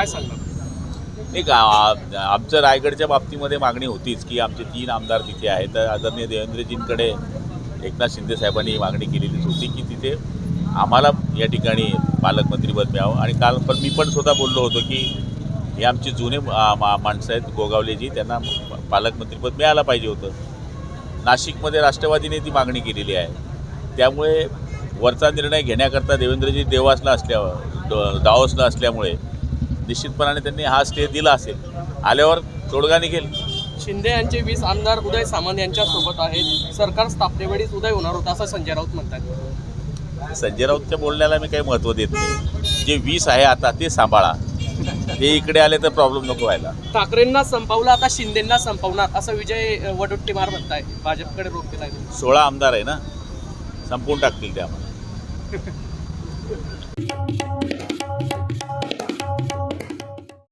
काय सांगणार? एक का आमचं रायगडच्या बाबतीमध्ये मागणी होतीच की आमचे तीन आमदार तिथे आहेत. तर आदरणीय देवेंद्रजींकडे एकनाथ शिंदे साहेबांनी मागणी केलेलीच होती की तिथे आम्हाला या ठिकाणी पालकमंत्रीपद मिळावं आणि काल पण मी पण स्वतः बोललो होतो की हे आमचे जुने मा माणसं आहेत गोगावलेजी त्यांना पालकमंत्रीपद मिळायला पाहिजे होतं. नाशिकमध्ये राष्ट्रवादीने ती मागणी केलेली आहे. त्यामुळे वरचा निर्णय घेण्याकरता देवेंद्रजी देवासला असल्या ड- दावसला असल्यामुळे निश्चितपणाने त्यांनी हा स्टे दिला असेल. आल्यावर तोडगा निघेल. शिंदे यांचे वीस आमदार उदय सामंत यांच्या सोबत आहेत. सरकार स्थापनेवेळीच उदय होणार होता असं संजय राऊत म्हणतात. संजय राऊतच्या बोलण्याला मी काही महत्त्व देत नाही. जे वीस आहे आता ते सांभाळा. ते इकडे आले तर प्रॉब्लेम नको व्हायला. ठाकरेंना संपवलं आता शिंदेंना संपवणार असं विजय वडोट्टीमार म्हणताय. भाजपकडे रोख केलाय सोळा आमदार आहे ना? संपवून टाकतील ते आम्हाला